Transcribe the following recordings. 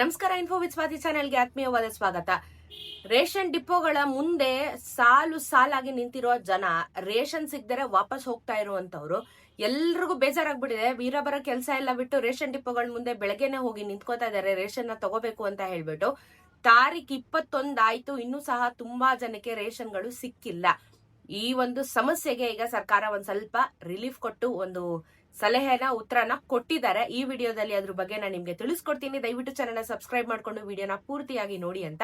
ನಮಸ್ಕಾರ info with Swati ಚಾನೆಲ್ಗೆ ಆತ್ಮೀಯವಾದ ಸ್ವಾಗತ. ರೇಷನ್ ಡಿಪೋಗಳ ಮುಂದೆ ಸಾಲು ಸಾಲಾಗಿ ನಿಂತಿರೋ ಜನ, ರೇಷನ್ ಸಿಗ್ದರೆ ವಾಪಸ್ ಹೋಗ್ತಾ ಇರುವಂತವ್ರು ಎಲ್ರಿಗೂ ಬೇಜಾರಾಗ್ಬಿಟ್ಟಿದೆ. ವೀರ ಬರೋ ಕೆಲಸ ಎಲ್ಲ ಬಿಟ್ಟು ರೇಷನ್ ಡಿಪೋಗಳ ಮುಂದೆ ಬೆಳಗ್ಗೆನೆ ಹೋಗಿ ನಿಂತ್ಕೋತಾ ಇದಾರೆ ರೇಷನ್ನ ತಗೋಬೇಕು ಅಂತ ಹೇಳ್ಬಿಟ್ಟು. ತಾರೀಖ್ ಇಪ್ಪತ್ತೊಂದು ಆಯ್ತು, ಇನ್ನೂ ಸಹ ತುಂಬಾ ಜನಕ್ಕೆ ರೇಷನ್ಗಳು ಸಿಕ್ಕಿಲ್ಲ. ಈ ಒಂದು ಸಮಸ್ಯೆಗೆ ಈಗ ಸರ್ಕಾರ ಒಂದ್ ಸ್ವಲ್ಪ ರಿಲೀಫ್ ಕೊಟ್ಟು ಒಂದು ಸಲಹೆನ, ಉತ್ತರನ ಕೊಟ್ಟಿದ್ದಾರೆ. ಈ ವಿಡಿಯೋದಲ್ಲಿ ಅದ್ರ ಬಗ್ಗೆ ನಾನು ನಿಮ್ಗೆ ತಿಳಿಸ್ಕೊಡ್ತೀನಿ. ದಯವಿಟ್ಟು ಚಾನಲ್ನ ಸಬ್ಸ್ಕ್ರೈಬ್ ಮಾಡ್ಕೊಂಡು ವಿಡಿಯೋನ ಪೂರ್ತಿಯಾಗಿ ನೋಡಿ ಅಂತ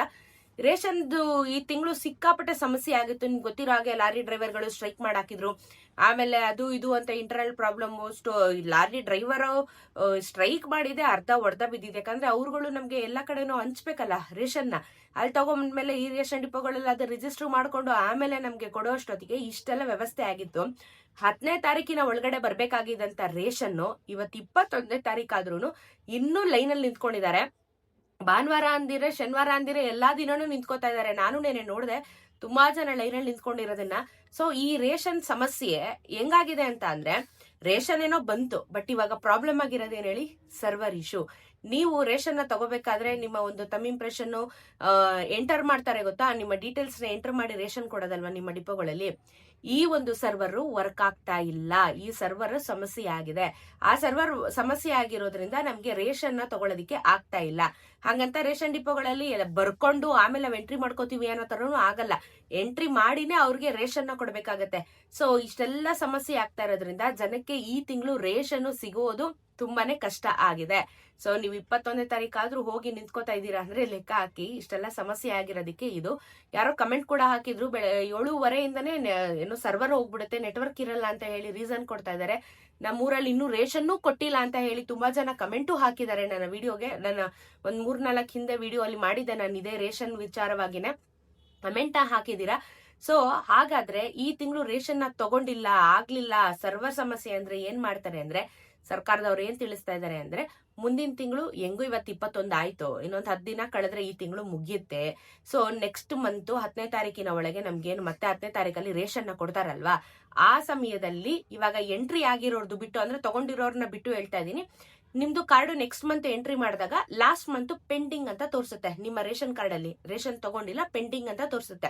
ರೇಷನ್ದು ಈ ತಿಂಗಳು ಸಿಕ್ಕಾಪಟ್ಟೆ ಸಮಸ್ಯೆ ಆಗಿತ್ತು, ನಿಮ್ಗೆ ಗೊತ್ತಿರೋ ಹಾಗೆ ಲಾರಿ ಡ್ರೈವರ್ಗಳು ಸ್ಟ್ರೈಕ್ ಮಾಡಾಕಿದ್ರು. ಆಮೇಲೆ ಅದು ಇದು ಅಂತ ಇಂಟರ್ನಲ್ ಪ್ರಾಬ್ಲಮ್ ಸ್ಟೋ ಲಾರಿ ಡ್ರೈವರ್ ಸ್ಟ್ರೈಕ್ ಮಾಡಿದೆ, ಅರ್ಧ ಹೊಡೆದ ಬಿದ್ದಿದೆ. ಯಾಕಂದ್ರೆ ಅವ್ರುಗಳು ನಮ್ಗೆ ಎಲ್ಲ ಕಡೆನೂ ಹಂಚ್ಬೇಕಲ್ಲ ರೇಷನ್ನ. ಅಲ್ಲಿ ತಗೊಂಡ್ಮೇಲೆ ಈ ರೇಷನ್ ಡಿಪೋಗಳೆಲ್ಲ ಅದು ರಿಜಿಸ್ಟರ್ ಮಾಡ್ಕೊಂಡು ಆಮೇಲೆ ನಮ್ಗೆ ಕೊಡೋ ಅಷ್ಟೊತ್ತಿಗೆ ಇಷ್ಟೆಲ್ಲ ವ್ಯವಸ್ಥೆ ಆಗಿತ್ತು. ಹತ್ತನೇ ತಾರೀಕಿನ ಒಳಗಡೆ ಬರ್ಬೇಕಾಗಿದ್ದಂತ ರೇಷನ್ ಇವತ್ತು ಇಪ್ಪತ್ತೊಂದನೇ ತಾರೀಕಾದ್ರೂ ಇನ್ನೂ ಲೈನಲ್ಲಿ ನಿಂತ್ಕೊಂಡಿದ್ದಾರೆ. ಭಾನುವಾರ ಅಂದಿರ ಶನಿವಾರ ಅಂದಿರ ಎಲ್ಲಾ ದಿನನೂ ನಿಂತ್ಕೋತಾ ಇದ್ದಾರೆ. ನಾನು ನೇನೆ ನೋಡಿದೆ, ತುಂಬಾ ಜನ ಲೈನಲ್ಲಿ ನಿಂತ್ಕೊಂಡಿರೋದನ್ನ. ಸೊ ಈ ರೇಷನ್ ಸಮಸ್ಯೆ ಹೆಂಗಾಗಿದೆ ಅಂತ ಅಂದ್ರೆ, ರೇಷನ್ ಏನೋ ಬಂತು ಬಟ್ ಇವಾಗ ಪ್ರಾಬ್ಲಮ್ ಆಗಿರೋದು ಏನ್ ಹೇಳಿ? ಸರ್ವರ್ ಇಶ್ಯೂ ನೀವು ರೇಷನ್ನ ತಗೋಬೇಕಾದ್ರೆ ನಿಮ್ಮ ಒಂದು ತಮ್ ಇಂಪ್ರೆಷನ್ ಎಂಟರ್ ಮಾಡ್ತಾರೆ ಗೊತ್ತಾ? ನಿಮ್ಮ ಡೀಟೇಲ್ಸ್ನ ಎಂಟರ್ ಮಾಡಿ ರೇಷನ್ ಕೊಡೋದಲ್ವಾ ನಿಮ್ಮ ಡಿಪೋಗಳಲ್ಲಿ? ಈ ಒಂದು ಸರ್ವರ್ ವರ್ಕ್ ಆಗ್ತಾ ಇಲ್ಲ. ಈ ಸರ್ವರ್ ಸಮಸ್ಯೆ ಆಗಿದೆ. ಆ ಸರ್ವರ್ ಸಮಸ್ಯೆ ಆಗಿರೋದ್ರಿಂದ ನಮ್ಗೆ ರೇಷನ್ನ ತಗೊಳ್ಳೋದಿಕ್ಕೆ ಆಗ್ತಾ ಇಲ್ಲ. ಹಾಗಂತ ರೇಷನ್ ಡಿಪೋಗಳಲ್ಲಿ ಬರ್ಕೊಂಡು ಆಮೇಲೆ ನಾವು ಎಂಟ್ರಿ ಮಾಡ್ಕೋತೀವಿ ಅನ್ನೋ ತರನು ಆಗಲ್ಲ. ಎಂಟ್ರಿ ಮಾಡಿನೇ ಅವ್ರಿಗೆ ರೇಷನ್ನ ಕೊಡ್ಬೇಕಾಗತ್ತೆ. ಸೊ ಇಷ್ಟೆಲ್ಲ ಸಮಸ್ಯೆ ಆಗ್ತಾ ಇರೋದ್ರಿಂದ ಜನಕ್ಕೆ ಈ ತಿಂಗಳು ರೇಷನ್ ಸಿಗೋದು ತುಂಬಾನೇ ಕಷ್ಟ ಆಗಿದೆ. ಸೊ ನೀವು ಇಪ್ಪತ್ತೊಂದನೇ ತಾರೀಕಾದ್ರೂ ಹೋಗಿ ನಿಂತ್ಕೋತಾ ಇದ್ದೀರಾ ಅಂದ್ರೆ ಲೆಕ್ಕ ಹಾಕಿ, ಇಷ್ಟೆಲ್ಲ ಸಮಸ್ಯೆ ಆಗಿರೋದಕ್ಕೆ ಇದು. ಯಾರೋ ಕಮೆಂಟ್ ಕೂಡ ಹಾಕಿದ್ರು, ಬೆಳೆ ಏಳುವರೆಯಿಂದನೇ ಏನು ಸರ್ವರ್ ಹೋಗ್ಬಿಡುತ್ತೆ ನೆಟ್ವರ್ಕ್ ಇರಲ್ಲ ಅಂತ ಹೇಳಿ ರೀಸನ್ ಕೊಡ್ತಾ ಇದ್ದಾರೆ. ನಮ್ಮೂರಲ್ಲಿ ಇನ್ನೂ ರೇಷನ್ನೂ ಕೊಟ್ಟಿಲ್ಲ ಅಂತ ಹೇಳಿ ತುಂಬಾ ಜನ ಕಮೆಂಟು ಹಾಕಿದ್ದಾರೆ ನನ್ನ ವಿಡಿಯೋಗೆ ನನ್ನ ಒಂದ್ ಮೂರ್ನಾಲ್ಕು ಹಿಂದೆ ವಿಡಿಯೋ ಅಲ್ಲಿ ಮಾಡಿದ್ದೆ ನಾನು ಇದೇ ರೇಷನ್ ವಿಚಾರವಾಗಿನೇ. ಕಮೆಂಟ್ ಹಾಕಿದೀರಾ ಸೊ ಹಾಗಾದ್ರೆ ಈ ತಿಂಗಳು ರೇಷನ್ನ ತಗೊಂಡಿಲ್ಲ, ಆಗ್ಲಿಲ್ಲ, ಸರ್ವರ್ ಸಮಸ್ಯೆ ಅಂದ್ರೆ ಏನ್ ಮಾಡ್ತಾರೆ ಅಂದ್ರೆ, ಸರ್ಕಾರದವ್ರು ಏನ್ ತಿಳಿಸ್ತಾ ಇದ್ದಾರೆ ಅಂದ್ರೆ, ಮುಂದಿನ ತಿಂಗಳು ಹೆಂಗೂ ಇವತ್ತು ಇಪ್ಪತ್ತೊಂದು ಆಯ್ತು, ಇನ್ನೊಂದು ಹತ್ತು ದಿನ ಕಳೆದ್ರೆ ಈ ತಿಂಗಳು ಮುಗಿಯುತ್ತೆ. ಸೊ ನೆಕ್ಸ್ಟ್ ಮಂತ್ ಹತ್ತನೇ ತಾರೀಕಿನ ಒಳಗೆ ನಮ್ಗೇನು ಮತ್ತೆ ಹತ್ತನೇ ತಾರೀಕಲ್ಲಿ ರೇಷನ್ನ ಕೊಡ್ತಾರಲ್ವಾ? ಆ ಸಮಯದಲ್ಲಿ ಇವಾಗ ಎಂಟ್ರಿ ಆಗಿರೋರ್ದು ಬಿಟ್ಟು, ಅಂದ್ರೆ ತಗೊಂಡಿರೋರ್ನ ಬಿಟ್ಟು ಹೇಳ್ತಾ ಇದೀನಿ ನಿಮ್ದು ಕಾರ್ಡ್ ನೆಕ್ಸ್ಟ್ ಮಂತ್ ಎಂಟ್ರಿ ಮಾಡಿದಾಗ ಲಾಸ್ಟ್ ಮಂತ್ ಪೆಂಡಿಂಗ್ ಅಂತ ತೋರಿಸುತ್ತೆ. ನಿಮ್ಮ ರೇಷನ್ ಕಾರ್ಡ್ ಅಲ್ಲಿ. ರೇಷನ್ ತಗೊಂಡಿಲ್ಲ ಪೆಂಡಿಂಗ್ ಅಂತ ತೋರಿಸುತ್ತೆ.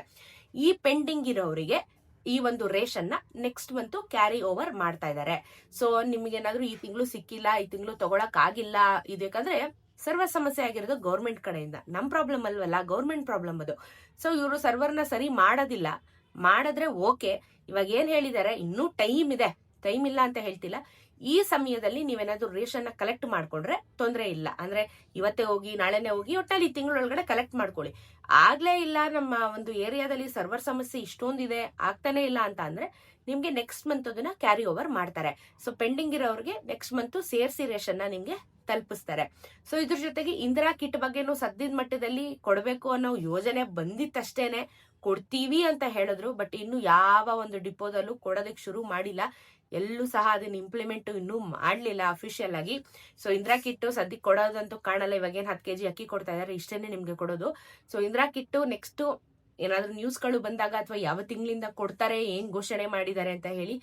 ಈ ಪೆಂಡಿಂಗ್ ಇರೋರಿಗೆ ಈ ಒಂದು ರೇಷನ್ನ ನೆಕ್ಸ್ಟ್ ಮಂತ್ ಕ್ಯಾರಿ ಓವರ್ ಮಾಡ್ತಾ ಇದ್ದಾರೆ ಸೊ ನಿಮ್ಗೇನಾದ್ರೂ ಈ ತಿಂಗಳು ಸಿಕ್ಕಿಲ್ಲ, ಈ ತಿಂಗಳು ತಗೊಳಕ್ ಆಗಿಲ್ಲ ಇದಕ್ಕಂದ್ರೆ ಸರ್ವ ಸಮಸ್ಯೆ ಆಗಿರೋದು ಗೌರ್ಮೆಂಟ್ ಕಡೆಯಿಂದ. ನಮ್ ಪ್ರಾಬ್ಲಮ್ ಅಲ್ವಲ್ಲ ಗೌರ್ಮೆಂಟ್ ಪ್ರಾಬ್ಲಮ್ ಅದು. ಸೊ ಇವರು ಸರ್ವರ್ನ ಸರಿ ಮಾಡೋದಿಲ್ಲ. ಮಾಡಿದ್ರೆ ಓಕೆ ಇವಾಗ ಏನ್ ಹೇಳಿದ್ದಾರೆ ಇನ್ನೂ ಟೈಮ್ ಇದೆ. ಟೈಮ್ ಇಲ್ಲ ಅಂತ ಹೇಳ್ತಿಲ್ಲ. ಈ ಸಮಯದಲ್ಲಿ ನೀವೇನಾದ್ರೂ ರೇಷನ್ ಕಲೆಕ್ಟ್ ಮಾಡ್ಕೊಂಡ್ರೆ ತೊಂದರೆ ಇಲ್ಲ. ಅಂದ್ರೆ ಇವತ್ತೇ ಹೋಗಿ, ನಾಳೆನೆ ಹೋಗಿ ಒಟ್ಟಲ್ಲಿ ಈ ತಿಂಗಳೊಳಗಡೆ ಕಲೆಕ್ಟ್ ಮಾಡ್ಕೊಳ್ಳಿ. ಆಗ್ಲೇ ಇಲ್ಲ ನಮ್ಮ ಒಂದು ಏರಿಯಾದಲ್ಲಿ ಸರ್ವರ್ ಸಮಸ್ಯೆ ಇಷ್ಟೊಂದಿದೆ, ಆಗ್ತಾನೆ ಇಲ್ಲ ಅಂತ ಅಂದ್ರೆ ನಿಮ್ಗೆ ನೆಕ್ಸ್ಟ್ ಮಂತ್ ಅದನ್ನ ಕ್ಯಾರಿ ಓವರ್ ಮಾಡ್ತಾರೆ. ಸೊ ಪೆಂಡಿಂಗ್ ಇರೋರಿಗೆ ನೆಕ್ಸ್ಟ್ ಮಂತ್ ಸೇರಿಸಿ ರೇಷನ್ನ ನಿಮ್ಗೆ ತಲುಪಿಸ್ತಾರೆ. ಸೊ ಇದ್ರ ಜೊತೆಗೆ ಇಂದಿರಾ ಕಿಟ್ ಬಗ್ಗೆನೂ ಸದ್ಯದ ಮಟ್ಟದಲ್ಲಿ ಕೊಡಬೇಕು ಅನ್ನೋ ಯೋಜನೆ ಬಂದಿತ್ತಷ್ಟೇನೆ. ಕೊಡ್ತೀವಿ ಅಂತ ಹೇಳಿದ್ರು ಬಟ್ ಇನ್ನು ಯಾವ ಒಂದು ಡಿಪೋದಲ್ಲೂ ಕೊಡೋದಕ್ಕೆ ಶುರು ಮಾಡಿಲ್ಲ. ಎಲ್ಲೂ ಸಹ ಅದನ್ನ ಇಂಪ್ಲಿಮೆಂಟ್ ಇನ್ನೂ ಮಾಡಲಿಲ್ಲ ಅಫಿಷಿಯಲ್ ಆಗಿ. ಸೊ ಇಂದಿರಾ ಕಿಟ್ಟು ಸದ್ಯಕ್ಕೆ ಕೊಡೋದಂತೂ ಕಾಣಲ್ಲ. ಇವಾಗ ಏನು ಹತ್ತು ಕೆಜಿ ಅಕ್ಕಿ ಕೊಡ್ತಾ ಇದ್ದಾರೆ ಇಷ್ಟೇನೆ ನಿಮಗೆ ಕೊಡೋದು. ಸೊ ಇಂದಿರಾ ಕಿಟ್ಟು ನೆಕ್ಸ್ಟ್ ಏನಾದ್ರೂ ನ್ಯೂಸ್ಗಳು ಬಂದಾಗ ಅಥವಾ ಯಾವ ತಿಂಗಳಿಂದ ಕೊಡ್ತಾರೆ, ಏನು ಘೋಷಣೆ ಮಾಡಿದ್ದಾರೆ ಅಂತ ಹೇಳಿ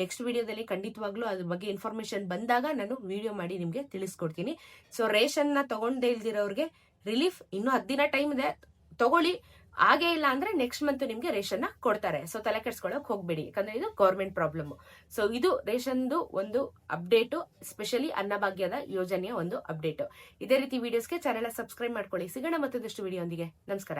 ನೆಕ್ಸ್ಟ್ ವಿಡಿಯೋದಲ್ಲಿ ಖಂಡಿತವಾಗ್ಲೂ ಅದ್ರ ಬಗ್ಗೆ ಇನ್ಫಾರ್ಮೇಶನ್ ಬಂದಾಗ ನಾನು ವಿಡಿಯೋ ಮಾಡಿ ನಿಮಗೆ ತಿಳಿಸ್ಕೊಡ್ತೀನಿ. ಸೊ ರೇಷನ್ನ ಇಲ್ದಿರೋರಿಗೆ ಇಲ್ದಿರೋರ್ಗೆ ರಿಲೀಫ್ ಇನ್ನೂ ಹತ್ತು ದಿನ ಟೈಮ್ ಇದೆ. ತಗೊಳ್ಳಿ. ಹಾಗೇ ಇಲ್ಲ ಅಂದ್ರೆ ನೆಕ್ಸ್ಟ್ ಮಂತ್ ನಿಮ್ಗೆ ರೇಷನ್ ಕೊಡ್ತಾರೆ. ಸೊ ತಲೆ ಕೆಡ್ಸ್ಕೊಳಕ್ ಹೋಗ್ಬೇಡಿ. ಯಾಕಂದ್ರೆ ಇದು ಗೌರ್ಮೆಂಟ್ ಪ್ರಾಬ್ಲಮ್ ಸೊ ಇದು ರೇಷನ್ದು ಒಂದು ಅಪ್ಡೇಟು ಸ್ಪೆಷಲಿ ಅನ್ನಭಾಗ್ಯದ ಯೋಜನೆಯ ಒಂದು ಅಪ್ಡೇಟ್ ಇದೇ ರೀತಿ ವಿಡಿಯೋಸ್ಗೆ ಚಾನೆಲ್ ಸಬ್ಸ್ಕ್ರೈಬ್ ಮಾಡ್ಕೊಳ್ಳಿ. ಸಿಗೋಣ ಮತ್ತೊಂದಷ್ಟು ವಿಡಿಯೋ ನಮಸ್ಕಾರ.